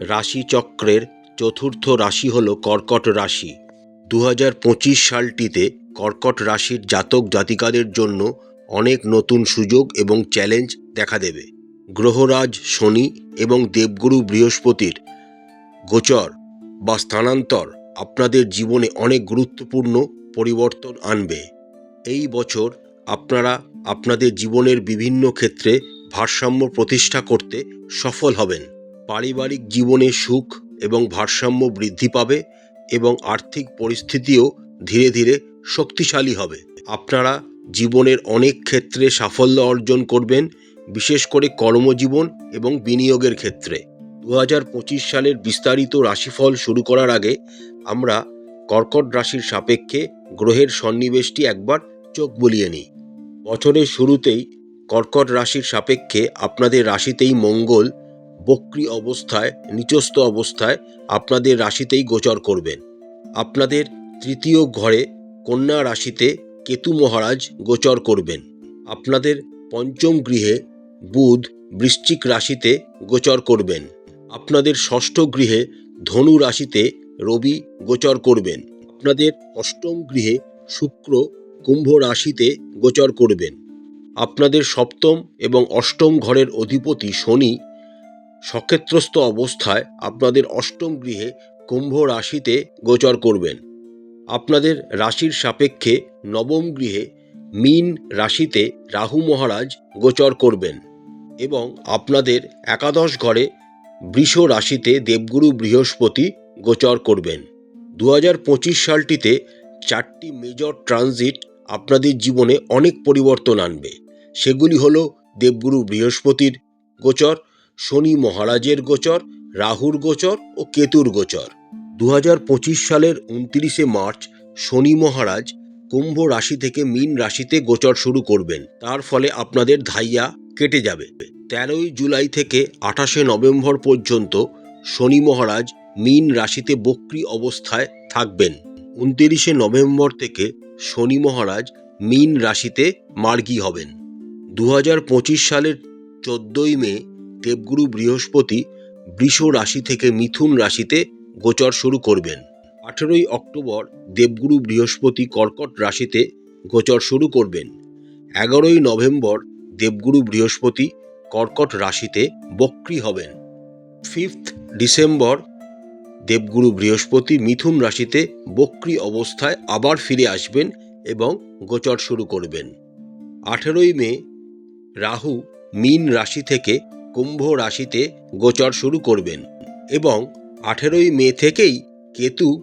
রাশিচক্রের চতুর্থ রাশি হল কর্কট রাশি। দু হাজার পঁচিশ সালটিতে কর্কট রাশির জাতক জাতিকাদের জন্য অনেক নতুন সুযোগ এবং চ্যালেঞ্জ দেখা দেবে। গ্রহরাজ শনি এবং দেবগুরু বৃহস্পতির গোচর বা স্থানান্তর আপনাদের জীবনে অনেক গুরুত্বপূর্ণ পরিবর্তন আনবে। এই বছর আপনারা আপনাদের জীবনের বিভিন্ন ক্ষেত্রে ভারসাম্য প্রতিষ্ঠা করতে সফল হবেন। পারিবারিক জীবনে সুখ এবং ভারসাম্য বৃদ্ধি পাবে এবং আর্থিক পরিস্থিতিও ধীরে ধীরে শক্তিশালী হবে। আপনারা জীবনের অনেক ক্ষেত্রে সাফল্য অর্জন করবেন, বিশেষ করে কর্মজীবন এবং বিনিয়োগের ক্ষেত্রে। দু হাজার পঁচিশ সালের বিস্তারিত রাশিফল শুরু করার আগে আমরা কর্কট রাশির সাপেক্ষে গ্রহের সন্নিবেশটি একবার চোখ বুলিয়ে নিই। বছরের শুরুতেই কর্কট রাশির সাপেক্ষে আপনাদের রাশিতেই মঙ্গল বক্রি অবস্থায়, নিচস্থ অবস্থায় আপনাদের রাশিতেই গোচর করবেন। আপনাদের তৃতীয় ঘরে কন্যা রাশিতে কেতু মহারাজ গোচর করবেন। আপনাদের পঞ্চম গৃহে বুধ বৃশ্চিক রাশিতে গোচর করবেন। আপনাদের ষষ্ঠ গৃহে ধনু রাশিতে রবি গোচর করবেন। আপনাদের অষ্টম গৃহে শুক্র কুম্ভ রাশিতে গোচর করবেন। আপনাদের সপ্তম এবং অষ্টম ঘরের অধিপতি শনি সক্ষেত্রস্থ অবস্থায় আপনাদের অষ্টম গৃহে কুম্ভ রাশিতে গোচর করবেন। আপনাদের রাশির সাপেক্ষে নবম গৃহে মীন রাশিতে রাহু মহারাজ গোচর করবেন এবং আপনাদের একাদশ ঘরে বৃষ রাশিতে দেবগুরু বৃহস্পতি গোচর করবেন। দু হাজার পঁচিশ সালটিতে চারটি মেজর ট্রানজিট আপনাদের জীবনে অনেক পরিবর্তন আনবে। সেগুলি হলো দেবগুরু বৃহস্পতির গোচর শনি মহারাজের গোচর, রাহুর গোচর ও কেতুর গোচর। দু সালের উনত্রিশে মার্চ শনি মহারাজ কুম্ভ রাশি থেকে মীন রাশিতে গোচর শুরু করবেন। তার ফলে আপনাদের ধাইয়া কেটে যাবে। তেরোই জুলাই থেকে আঠাশে নভেম্বর পর্যন্ত শনি মহারাজ মীন রাশিতে বক্রি অবস্থায় থাকবেন। উনতিরিশে নভেম্বর থেকে শনি মহারাজ মীন রাশিতে মার্গী হবেন। দু সালের চোদ্দই মে দেবগুরু বৃহস্পতি বৃষ রাশি থেকে মিথুন রাশিতে গোচর শুরু করবেন। আঠেরোই অক্টোবর দেবগুরু বৃহস্পতি কর্কট রাশিতে গোচর শুরু করবেন। এগারোই নভেম্বর দেবগুরু বৃহস্পতি কর্কট রাশিতে বক্রি হবেন। ফিফথ ডিসেম্বর দেবগুরু বৃহস্পতি মিথুন রাশিতে বক্রি অবস্থায় আবার ফিরে আসবেন এবং গোচর শুরু করবেন। আঠেরোই মে রাহু মীন রাশি থেকে কুম্ভ রাশিতে গোচর শুরু করবেন এবং আঠেরোই মে থেকেই কেতু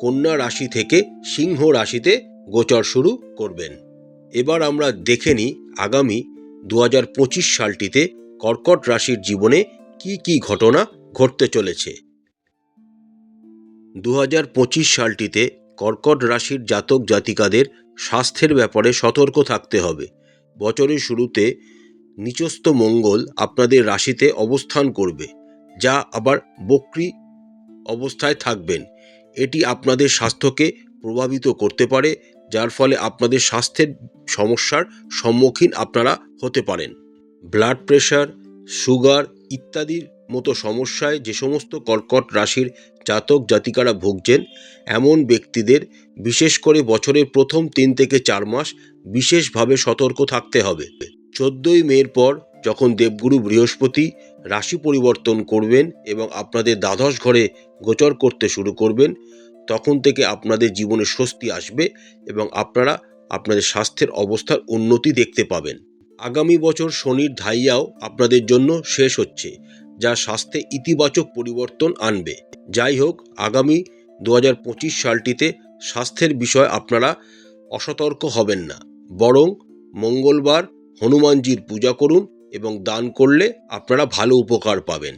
কন্যা রাশি থেকে সিংহ রাশিতে গোচর শুরু করবেন। এবার আমরা দেখে নিই আগামী দু হাজার পঁচিশ সালটিতে কর্কট রাশির জীবনে কি কি ঘটনা ঘটতে চলেছে। দু হাজার পঁচিশ সালটিতে কর্কট রাশির জাতক জাতিকাদের স্বাস্থ্যের ব্যাপারে সতর্ক থাকতে হবে। বছরের শুরুতে নিচস্থ মঙ্গল আপনাদের রাশিতে অবস্থান করবে, যা আবার বক্রি অবস্থায় থাকবেন। এটি আপনাদের স্বাস্থ্যকে প্রভাবিত করতে পারে, যার ফলে আপনাদের স্বাস্থ্যের সমস্যার সম্মুখীন আপনারা হতে পারেন। ব্লাড প্রেশার, সুগার ইত্যাদির মতো সমস্যায় যে সমস্ত কর্কট রাশির জাতক জাতিকারা ভুগছেন, এমন ব্যক্তিদের বিশেষ করে বছরের প্রথম তিন থেকে চার মাস বিশেষভাবে সতর্ক থাকতে হবে। চোদ্দই মের পর যখন দেবগুরু বৃহস্পতি রাশি পরিবর্তন করবেন এবং আপনাদের দ্বাদশ ঘরে গোচর করতে শুরু করবেন, তখন থেকে আপনাদের জীবনে স্বস্তি আসবে এবং আপনারা আপনাদের স্বাস্থ্যের অবস্থার উন্নতি দেখতে পাবেন। আগামী বছর শনির ধাইয়াও আপনাদের জন্য শেষ হচ্ছে, যা স্বাস্থ্যে ইতিবাচক পরিবর্তন আনবে। যাই হোক, আগামী দু হাজার পঁচিশ সালটিতে স্বাস্থ্যের বিষয়ে আপনারা অসতর্ক হবেন না, বরং মঙ্গলবার হনুমানজির পূজা করুন এবং দান করলে আপনারা ভালো উপকার পাবেন।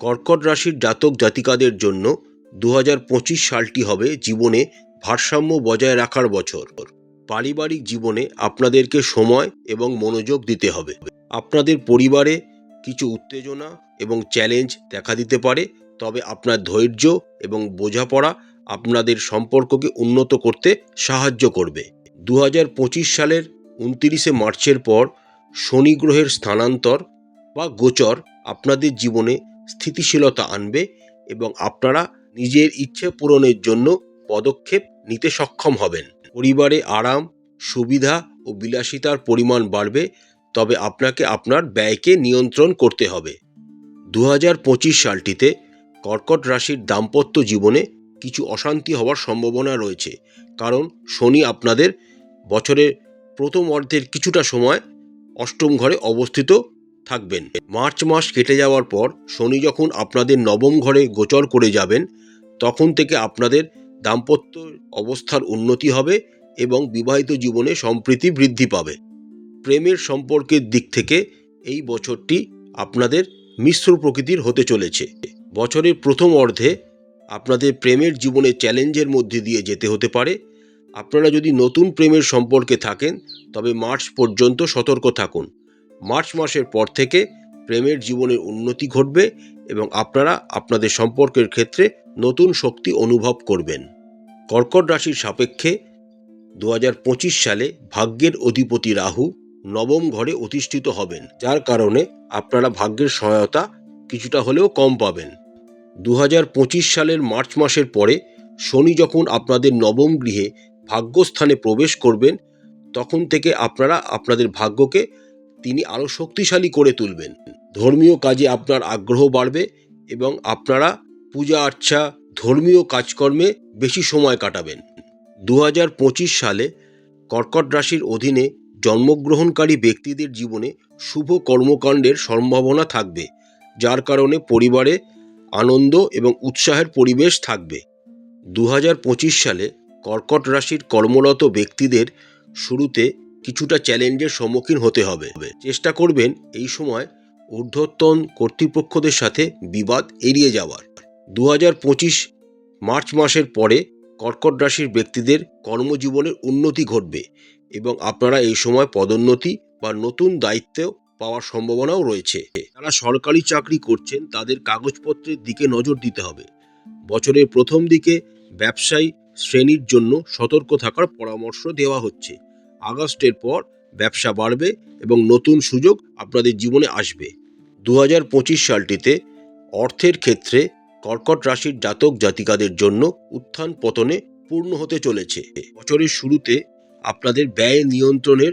কর্কট রাশির জাতক জাতিকাদের জন্য দু হাজার পঁচিশ সালটি হবে জীবনে ভারসাম্য বজায় রাখার বছর। পারিবারিক জীবনে আপনাদেরকে সময় এবং মনোযোগ দিতে হবে। আপনাদের পরিবারে কিছু উত্তেজনা এবং চ্যালেঞ্জ দেখা দিতে পারে, তবে আপনার ধৈর্য এবং বোঝাপড়া আপনাদের সম্পর্ককে উন্নত করতে সাহায্য করবে। দু হাজার পঁচিশ সালের উনতিরিশে মার্চের পর শনি গ্রহের স্থানান্তর বা গোচর আপনাদের জীবনে স্থিতিশীলতা আনবে এবং আপনারা নিজের ইচ্ছে পূরণের জন্য পদক্ষেপ নিতে সক্ষম হবেন। পরিবারে আরাম, সুবিধা ও বিলাসিতার পরিমাণ বাড়বে, তবে আপনাকে আপনার ব্যয়কে নিয়ন্ত্রণ করতে হবে। দু হাজার পঁচিশ সালটিতে কর্কট রাশির দাম্পত্য জীবনে কিছু অশান্তি হওয়ার সম্ভাবনা রয়েছে, কারণ শনি আপনাদের বছরের প্রথম অর্ধের কিছুটা সময় অষ্টম ঘরে অবস্থিত থাকবেন। মার্চ মাস কেটে যাওয়ার পর শনি যখন আপনাদের নবম ঘরে গোচর করে যাবেন, তখন থেকে আপনাদের দাম্পত্য অবস্থার উন্নতি হবে এবং বিবাহিত জীবনে সম্প্রীতি বৃদ্ধি পাবে। প্রেমের সম্পর্কের দিক থেকে এই বছরটি আপনাদের মিশ্র প্রকৃতির হতে চলেছে। বছরের প্রথম অর্ধে আপনাদের প্রেমের জীবনে চ্যালেঞ্জের মধ্যে দিয়ে যেতে হতে পারে। আপনারা যদি নতুন প্রেমের সম্পর্কে থাকেন, তবে মার্চ পর্যন্ত সতর্ক থাকুন। মার্চ মাসের পর থেকে প্রেমের জীবনের উন্নতি ঘটবে এবং আপনারা আপনাদের সম্পর্কের ক্ষেত্রে নতুন শক্তি অনুভব করবেন। কর্কট রাশির সাপেক্ষে দু হাজার পঁচিশ সালে ভাগ্যের অধিপতি রাহু নবম ঘরে অধিষ্ঠিত হবেন, যার কারণে আপনারা ভাগ্যের সহায়তা কিছুটা হলেও কম পাবেন। দু হাজার পঁচিশ সালের মার্চ মাসের পরে শনি যখন আপনাদের নবম গৃহে ভাগ্যস্থানে প্রবেশ করবেন, তখন থেকে আপনারা আপনাদের ভাগ্যকে তিনি আরও শক্তিশালী করে তুলবেন। ধর্মীয় কাজে আপনার আগ্রহ বাড়বে এবং আপনারা পূজা আর্চা, ধর্মীয় কাজকর্মে বেশি সময় কাটাবেন। দু হাজার পঁচিশ সালে কর্কট রাশির অধীনে জন্মগ্রহণকারী ব্যক্তিদের জীবনে শুভ কর্মকাণ্ডের সম্ভাবনা থাকবে, যার কারণে পরিবারে আনন্দ এবং উৎসাহের পরিবেশ থাকবে। দু হাজার পঁচিশ সালে কর্কট রাশির কর্মরত ব্যক্তিদের শুরুতে কিছুটা চ্যালেঞ্জের সম্মুখীন হতে হবে। চেষ্টা করবেন এই সময় ঊর্ধ্বতন কর্তৃপক্ষদের সাথে বিবাদ এড়িয়ে যাওয়ার। দু হাজার পঁচিশ মার্চ মাসের পরে কর্কট রাশির ব্যক্তিদের কর্মজীবনের উন্নতি ঘটবে এবং আপনারা এই সময় পদোন্নতি বা নতুন দায়িত্ব পাওয়ার সম্ভাবনাও রয়েছে। যারা সরকারি চাকরি করছেন তাদের কাগজপত্রের দিকে নজর দিতে হবে। বছরের প্রথম দিকে ব্যবসায়ী শ্রেণির জন্য সতর্ক থাকার পরামর্শ দেওয়া হচ্ছে। আগস্টের পর ব্যবসা বাড়বে এবং নতুন সুযোগ আপনাদের জীবনে আসবে। দু হাজার পঁচিশ সালটিতে অর্থের ক্ষেত্রে কর্কট রাশির জাতক জাতিকাদের জন্য উত্থান পতনে পূর্ণ হতে চলেছে। বছরের শুরুতে আপনাদের ব্যয় নিয়ন্ত্রণের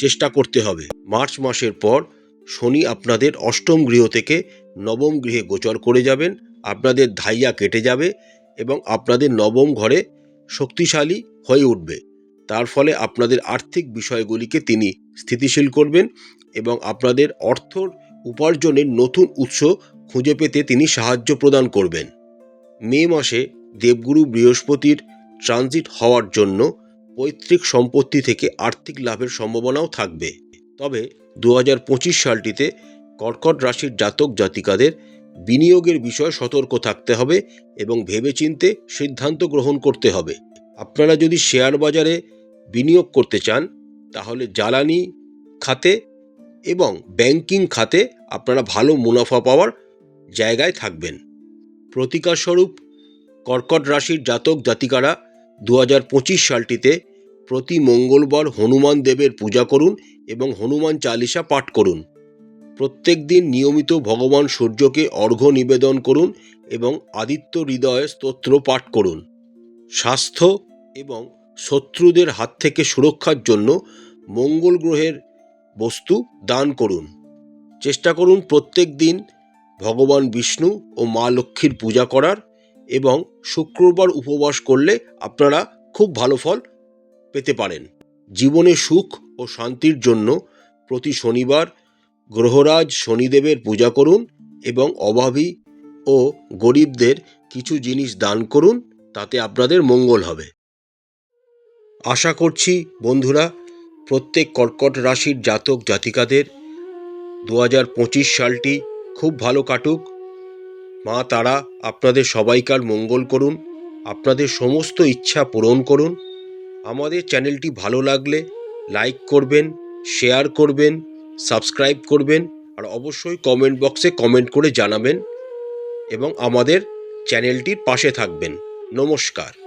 চেষ্টা করতে হবে। মার্চ মাসের পর শনি আপনাদের অষ্টম গৃহ থেকে নবম গৃহে গোচর করে যাবেন। আপনাদের ধাইয়া কেটে যাবে এবং আপনাদের নবম ঘরে শক্তিশালী হয়ে উঠবে। তার ফলে আপনাদের আর্থিক বিষয়গুলিকে তিনি স্থিতিশীল করবেন এবং আপনাদের অর্থর উপার্জনের নতুন উৎস খুঁজে পেতে তিনি সাহায্য প্রদান করবেন। মে মাসে দেবগুরু বৃহস্পতির ট্রানজিট হওয়ার জন্য পৈতৃক সম্পত্তি থেকে আর্থিক লাভের সম্ভাবনাও থাকবে। তবে দু হাজার পঁচিশ সালটিতে কর্কট রাশির জাতক জাতিকাদের বিনিয়োগের বিষয়ে সতর্ক থাকতে হবে এবং ভেবেচিন্তে সিদ্ধান্ত গ্রহণ করতে হবে। আপনারা যদি শেয়ার বাজারে বিনিয়োগ করতে চান, তাহলে জ্বালানি খাতে এবং ব্যাংকিং খাতে আপনারা ভালো মুনাফা পাওয়ার জায়গায় থাকবেন। প্রতিকারস্বরূপ কর্কট রাশির জাতক জাতিকারা দু হাজার পঁচিশ সালটিতে প্রতি মঙ্গলবার হনুমান দেবের পূজা করুন এবং হনুমান চালিসা পাঠ করুন। প্রত্যেক দিন নিয়মিত ভগবান সূর্যকে অর্ঘ্য নিবেদন করুন এবং আদিত্য হৃদয় স্তোত্র পাঠ করুন। স্বাস্থ্য এবং শত্রুদের হাত থেকে সুরক্ষার জন্য মঙ্গল গ্রহের বস্তু দান করুন। চেষ্টা করুন প্রত্যেক দিন ভগবান বিষ্ণু ও মা লক্ষ্মীর পূজা করার এবং শুক্রবার উপবাস করলে আপনারা খুব ভালো ফল পেতে পারেন। জীবনে সুখ ও শান্তির জন্য প্রতি শনিবার গ্রহরাজ শনিদেবের পূজা করুন এবং অভাবী ও গরিবদের কিছু জিনিস দান করুন, তাতে আপনাদের মঙ্গল হবে। আশা করছি বন্ধুরা, প্রত্যেক কর্কট রাশির জাতক জাতিকাদের দু হাজার পঁচিশ সালটি খুব ভালো কাটুক। মা তারা আপনাদের সবাইকার মঙ্গল করুন, আপনাদের সমস্ত ইচ্ছা পূরণ করুন। আমাদের চ্যানেলটি ভালো লাগলে লাইক করবেন, শেয়ার করবেন সাবস্ক্রাইব করবেন আর অবশ্যই কমেন্ট বক্সে কমেন্ট করে জানাবেন এবং আমাদের চ্যানেলটির পাশে থাকবেন। নমস্কার।